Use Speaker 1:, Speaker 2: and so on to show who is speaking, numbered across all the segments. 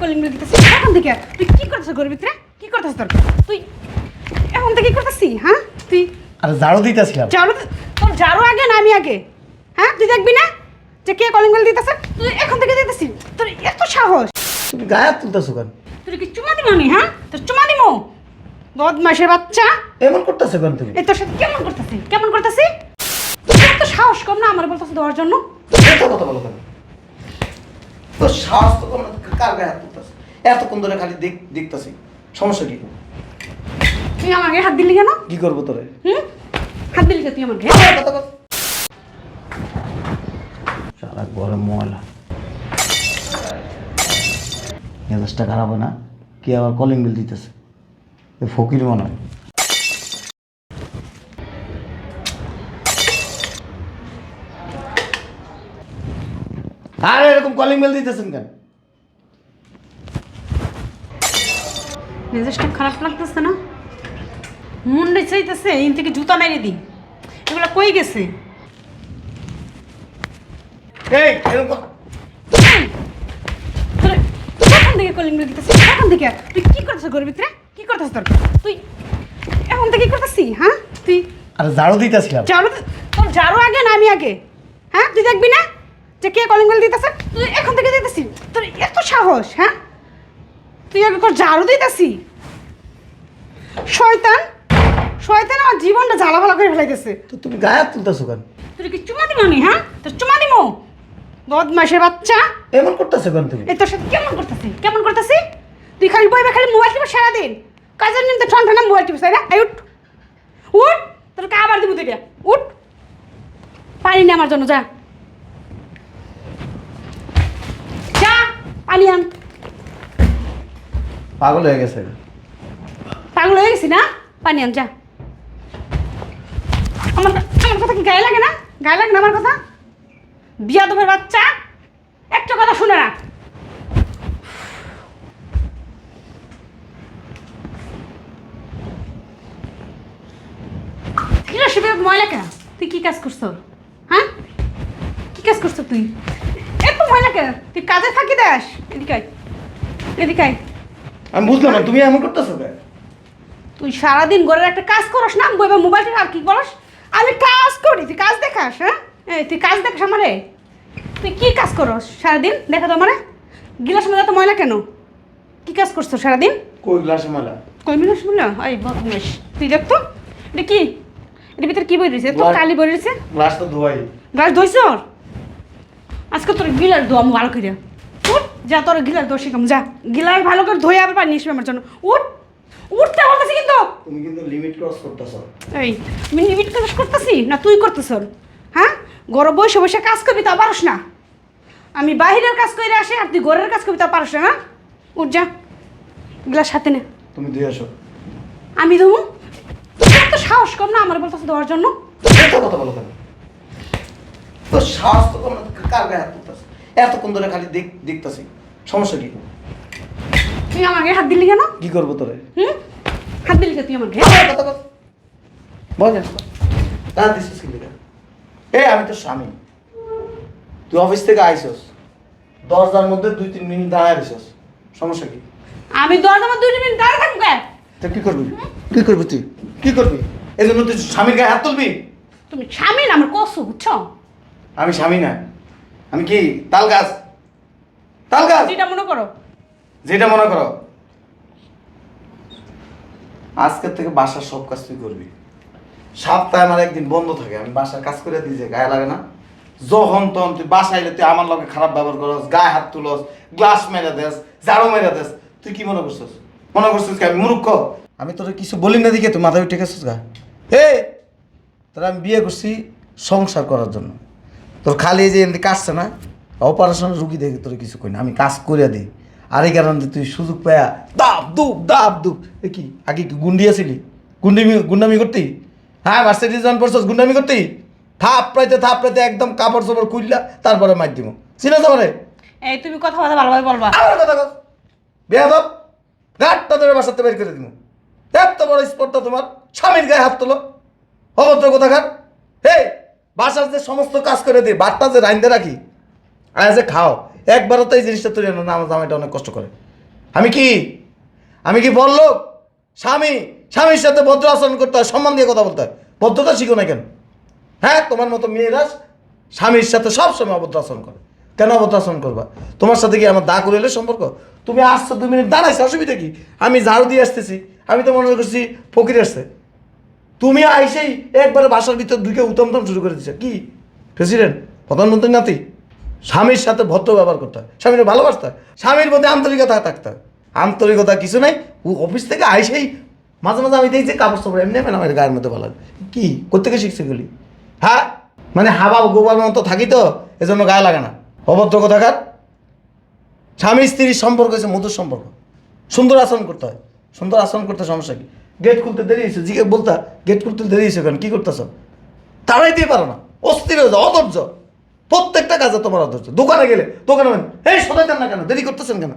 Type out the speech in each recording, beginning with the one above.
Speaker 1: Calling bell দিতেছিস এখন থেকে তুই কি করতেছ গরিব ভিতরে? কি করতেছ তোর? তুই এখন থেকে কি করতেছিস হ্যাঁ? তুই
Speaker 2: আরে ঝাড়ু দিতেছিলাম।
Speaker 1: ঝাড়ু তোর ঝাড়ু আগে না আমি আগে? হ্যাঁ? তুই দেখবি না যে কে কলিং বেল দিতেছে? তুই এখন থেকে দিতেছিস তোর এত সাহস।
Speaker 2: তুমি গায়ে তুলতেছো কেন?
Speaker 1: তুই কি চুমা আমি হ্যাঁ? তোর চুমা দিমো বদমাসের বাচ্চা।
Speaker 2: এমন করতেছো কেন তুমি?
Speaker 1: এই তোর সাথে কেমন করতেছি? কেমন করতেছি? তোর তো সাহস কম না আমার বলতেছে দেওয়ার জন্য?
Speaker 2: এত কথা বলো কেন? তোর সাহস তো কার গায়ে হাত তুলতেছো? এতক্ষণ ধরে খালি দেখ দেখতেছি। সমস্যা কি?
Speaker 1: তুই গায়ে হাত দিলি কেন?
Speaker 2: কি করব তোরে?
Speaker 1: হুম? হাত দিলি তুই
Speaker 2: বল। সারা ঘরে ময়লা। মেজাজটা খারাপ হয় না? কি আবার কলিং বিল দিতেছে? ফকির মনে হয়। আরে এরকম কলিং বেল দিতেছেন কেন?
Speaker 1: মেজাজটা খারাপ লাগতেছে না? মুন্ডে চাইতেছে এই থেকে জুতা মেরে এগুলো কই গেছে?
Speaker 2: এই এরকম
Speaker 1: এই, থেকে কলিং বেল দিতেছিস? কখন থেকে? তুই কি ভিতরে? কি তোর? তুই এখন থেকে কি করতেছিস হ্যাঁ? তুই
Speaker 2: আরে ঝাড়ু দিতেছিলাম।
Speaker 1: ঝাড়ু তোর ঝাড়ু আগে না আমি আগে? হ্যাঁ তুই দেখবি না? যে কে কলিং বেল দিতেছে? তুই এখন থেকে দিতেছিস তোর এত সাহস হ্যাঁ? তুই আগে তোর ঝাড়ু দিতেছি। শয়তান শয়তান আমার জীবনটা জ্বালা ভালো করে ফেলাইতেছে।
Speaker 2: তো তুমি গায়ে তুলতেছো কেন?
Speaker 1: তুই কি চুমা দিবি আমি হ্যাঁ? তোর চুমা দিব বদমাসের বাচ্চা।
Speaker 2: এমন করতেছো কেন তুমি?
Speaker 1: এই তোর সাথে কেমন করতেছি? কেমন করতেছি? তুই খালি বইবে খালি মোবাইল টিপে সারাদিন কাজের নিন তো ঠন ঠনা মোবাইল টিপে তাই না? এই উঠ। উঠ! তোর আবার দিব তুই উঠ! পানি নে আমার জন্য যা। পানি আন
Speaker 2: পাগল হয়ে গেছে।
Speaker 1: পাগল হয়ে গেছি না? পানি আন যা। আমার আমার কথা কি গায়ে লাগে না? গায়ে লাগে না আমার কথা? বিয়া দেবের বাচ্চা? একটা কথা শুনে ময়লা কেন? তুই কি কাজ করছ? হ্যাঁ? কি কাজ করছ তুই? এত ময়লা কেন? তুই কাজে থাকি দাস। এদিকে আয়। এদিকে আয়।
Speaker 2: আমি বুঝলাম না তুমি এমন করতেছো কেন?
Speaker 1: তুই সারাদিন ঘরের একটা কাজ করস না বইবা মোবাইল আর কি করস? আমি কাজ করি তুই কাজ দেখাস হ্যাঁ? এই তুই কাজ দেখাস আমারে? তুই কি কাজ করস সারাদিন? দেখা তো আমারে। গিলাস মধ্যে তো ময়লা কেন? কি কাজ করছ সারাদিন?
Speaker 2: কই গ্লাসে মালা?
Speaker 1: কই মিনিস বলল এই বদমাস। তুই দেখতো এটা কি? এটার ভিতরে কি বই রয়েছে? তো কালি বই রয়েছে?
Speaker 2: গ্লাস তো ধোয়াই।
Speaker 1: গাছ ধুইছ আজকে তোর গিলার ধোয়া আমি ভালো করে উঠ যা তোর গিলার দোষ শিখাম যা। গিলার ভালো করে ধুয়ে আবার পানি নিসবে আমার জন্য। উঠ উঠতে বলতেছি কিন্তু
Speaker 2: তুমি কিন্তু লিমিট ক্রস করতেছো।
Speaker 1: এই আমি লিমিট কাজ করতেছি? না তুই করতেছ? হ্যাঁ? ঘরে বসে বসে কাজ করবি তা পারস না। আমি বাইরের কাজ করে আসে আর তুই ঘরের কাজ করবি তা পারস না না উঠ যা। গ্লাস হাতে নে।
Speaker 2: তুমি ধুয়ে আসো।
Speaker 1: আমি দেবো তো সাহস কম না আমার বলতেছে দেওয়ার জন্য।
Speaker 2: কথা বলো কেন? সাহস তো না, কার গায়ে হাত তুলতেছো? এতক্ষণ ধরে খালি দেখ দেখতেছি। সমস্যা কি?
Speaker 1: তুই গায়ে হাত দিলি কেন?
Speaker 2: কি করব তোরে?
Speaker 1: হুম? হাত দিলি তুই আমার গায়ে
Speaker 2: কথা বল দাঁড়া দিছিস কি এই আমি তোর স্বামী। তুই অফিস থেকে আইসস। দরজার মধ্যে দুই তিন মিনিট দাঁড়ায় দিছস সমস্যা কি?
Speaker 1: আমি দশ আমার দুই তিন মিনিট দাঁড়িয়ে থাকব কে?
Speaker 2: তা কি করবি? কি করবি তুই? কি করবি? এই জন্য তুই স্বামীর গায়ে হাত তুলবি?
Speaker 1: তুমি স্বামী না আমার কসু বুঝছ?
Speaker 2: আমি স্বামী না। আমি কি তাল গাছ তাল গাছ
Speaker 1: যেটা মনে করো।
Speaker 2: যেটা মনে করো। আজকের থেকে বাসার সব কাজ তুই করবি। সপ্তাহে আমার একদিন বন্ধ থাকে আমি বাসার কাজ করে দিই যে গায়ে লাগে না। যখন তখন তুই বাসায় এলে তুই আমার লগে খারাপ ব্যবহার করস গায়ে হাত তুলস গ্লাস মেরে দেস ঝাড়ু মেরে দেস। তুই কি মনে করছিস? মনে করছিস কি আমি মূর্খ? আমি তোর কিছু বলি না দিকে তুই মাথায় উঠে গেছিস গা? হে তোর আমি বিয়ে করছি সংসার করার জন্য। তোর খালি যে এমনি কাটছে না অপারেশন রুগী দেখে তোর কিছু কই না আমি কাজ করে দিই। আর এই কারণে তুই সুযোগ পায়া দাপ দুপ দাপ দুপ এ কি আগে কি গুন্ডি আছিলি? গুন্ডিমি গুন্ডামি করতি? হ্যাঁ মার্সিডিজ জন পড়ছস গুন্ডামি করতি? থাপ প্রাইতে থাপ প্রাইতে একদম কাপড় চোপড় খুললা তারপরে মার দিব চিনে তো মানে
Speaker 1: এই তুমি কথা কথা ভালোভাবে বলবা।
Speaker 2: আমার কথা কস। বেয়াদব গাঁটটা ধরে বাসাতে বের করে দিব এত বড় স্পর্ধা তোমার স্বামীর গায়ে হাত তোলো। অভদ্র কোথাকার। হে বাসার যে সমস্ত কাজ করে দিই বাটটা যে রাইন্দে রাখি আর যে খাও, একবারও তো এই জিনিসটা তৈরি না আমার জামাইটা অনেক কষ্ট করে। আমি কি? আমি কি বলল স্বামী, স্বামীর সাথে ভদ্র আচরণ করতে হয়, সম্মান দিয়ে কথা বলতে হয়। ভদ্রতা শিখো না কেন? হ্যাঁ তোমার মতো মেয়েরা স্বামীর সাথে সবসময় অভদ্র আচরণ করে। কেন অভদ্র আচরণ করবা? তোমার সাথে কি আমার দা করে এলে সম্পর্ক? তুমি আসছো দুই মিনিট, দাঁড়াইছো, অসুবিধা কি? আমি ঝাড়ু দিয়ে আসতেছি, আমি তো মনে করছি ফকির আসছে। তুমি আইসেই একবারে বাসার ভিতর ঢুকে উতমতম শুরু করে দিচ্ছে কি? প্রেসিডেন্ট প্রধানমন্ত্রী, নাতি? স্বামীর সাথে ভদ্র ব্যবহার করতে হয়। স্বামীর ভালোবাসতে হয়। স্বামীর মধ্যে আন্তরিকতা থাকতে হয়। আন্তরিকতা কিছু নাই। ও অফিস থেকে আইসেই মাঝে মাঝে আমি দেখছি কাপড় চোপড় এমনি এমনি আমার গায়ের মধ্যে ভালো। কি? কোথেকে শিখছে গুলি হ্যাঁ? মানে হাবা গোবার মতো থাকি তো, এজন্য গায়ে লাগে না। অভদ্র কথাকার। স্বামী স্ত্রীর সম্পর্ক হচ্ছে মধুর সম্পর্ক। সুন্দর আচরণ করতে হয়। সুন্দর আচরণ করতে সমস্যা কি? গেট খুলতে দেরি হয়েছে। জিকে বলতা গেট খুলতে দেরি হয়েছে কেন? কী করতেছ? তারাই দিয়ে পারো না। অস্থির হয়ে যাও, অধৈর্য। প্রত্যেকটা কাজে তোমার অধৈর্য। দোকানে গেলে, দোকানে এই সদাইতেন না কেন? দেরি করতেছেন কেন?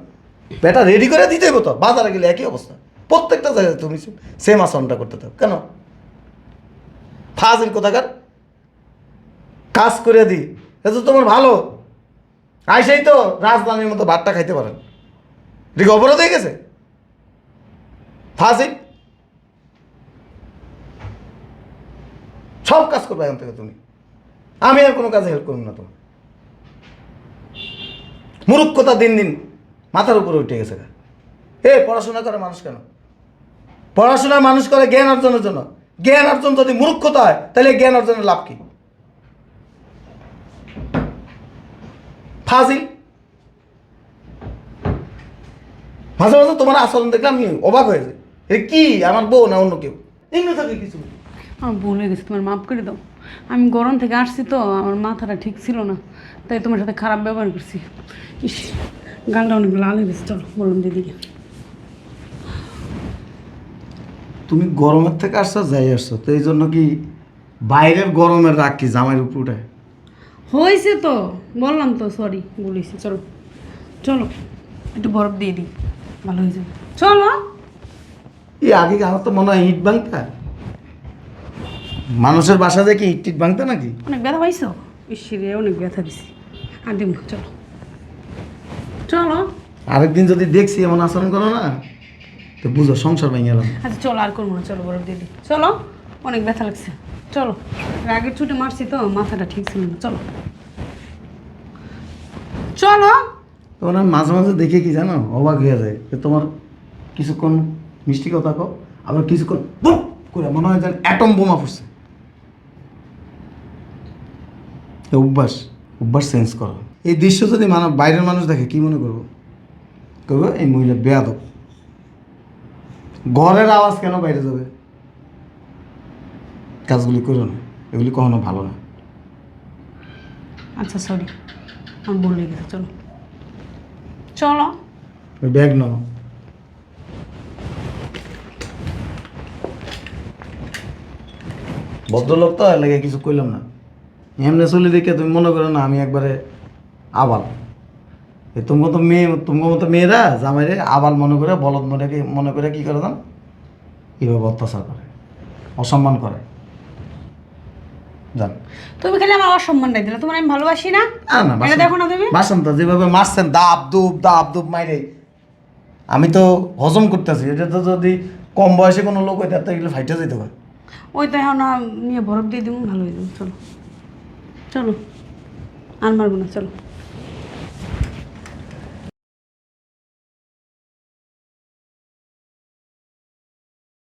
Speaker 2: বেটা রেডি করে দিতে হইব তো। বাজারে গেলে একই অবস্থা। প্রত্যেকটা জায়গায় তুমি সেম আচরণটা করতে থাকো। কেন? ফাজিল কোথাকার? কাজ করে দিই এটা তো তোমার ভালো। আইসাই তো রাজধানীর মতো ভাতটা খাইতে পারেন। এটা অবরোধ হয়ে গেছে। ফাজিল সব কাজ করবে এখন থেকে তুমি। আমি আর কোনো কাজে হেল্প করব না তোমার মুরুক্ষতা দিন দিন মাথার উপরে উঠে গেছে। এ, পড়াশোনা করে মানুষ কেন? পড়াশোনা মানুষ করে জ্ঞান অর্জনের জন্য। জ্ঞান অর্জন যদি মূর্খতা হয়, তাহলে জ্ঞান অর্জনের লাভ কি? ফাজিল। মাঝে মাঝে তোমার আচরণ দেখলে আমি অবাক হয়ে যাই। এ, কি? আমার বউ না অন্য কেউ? এমনি থাকে কিছু।
Speaker 1: আমার ভুল হয়ে গেছে তোমার মাফ করে দাও। আমি গরম থেকে আসছি তো আমার মাথাটা ঠিক ছিল না তাই তোমার সাথে খারাপ ব্যবহার করছি। ইস গালটা অনেক লাল হয়ে গেছে চলো বললাম দিদিকে।
Speaker 2: তুমি গরমের থেকে আসছো যাই আসছো তো এই জন্য কি বাইরের গরমের রাগ কি জামাইয়ের উপর
Speaker 1: হয়েছে তো বললাম তো সরি বলেছি চলো। চলো একটু বরফ দিয়ে দিই ভালো হয়ে যাবে। চলো!
Speaker 2: এই আগে আমার তো মনে হয় ইট ভাঙতা মানুষের বাসা দেখি ইট টিট ভাঙতা নাকি?
Speaker 1: অনেক ব্যথা পাইছো? ইসিরে অনেক ব্যথা দিছি। আর না, চলো। চলো।
Speaker 2: আরেকদিন যদি দেখছি এমন আচরণ করো না তো বুঝো সংসার ভেঙে গেলাম।
Speaker 1: আচ্ছা চলো আর করব না চলো দিয়ে দিই। চলো অনেক ব্যথা লাগছে। চলো রাগের ছুটে মারছি তো মাথাটা ঠিক ছিল না চলো। চলো।
Speaker 2: তখন আমি মাঝে মাঝে দেখে কি জানো অবাক হয়ে যায় যে তোমার কিছুক্ষণ মিষ্টি কথা কো আবার কিছুক্ষণ বুম করে মনে হয় যেন অ্যাটম বোমা ফুটছে এ অভ্যাস অভ্যাস চেঞ্জ করো। এই দৃশ্য যদি মানব বাইরের মানুষ দেখে কি মনে করব? করব এই মহিলা বেয়াদব। ঘরের আওয়াজ কেন বাইরে যাবে? কাজগুলি করো না এগুলি কখনো ভালো না।
Speaker 1: আচ্ছা সরি ভুল হয়ে গেছে চলো। চলো।
Speaker 2: ওই ব্যাগ নাও। ভদ্রলোক তো লাগে কিছু কইলাম না। এমনি চলি দেখে তুমি মনে করো না আমি একবারে আবাল। তোমার মতো মেয়ে তোমার মতো মেয়েরা জামাইরে আবাল মনে করে বলদ মনে মনে করে কি করে দাম এইভাবে অত্যাচার করে অসম্মান করে। জান।
Speaker 1: তুমি খালি আমার অসম্মানটাই দিলে তোমার আমি ভালোবাসি না?
Speaker 2: না না
Speaker 1: এটা দেখো না তুমি?
Speaker 2: তো যেভাবে মারছেন দাব দুব দাব দুব মাইরে। আমি তো হজম করতেছি এটা তো যদি কম বয়সে কোনো লোক হইতে তো এগুলো ফাইটে যেতে হয়।
Speaker 1: ওই তো এখন নিয়ে বরফ দিয়ে দিব ভালো হয়ে যাবে চলো। চলো। আর মারবো চলো।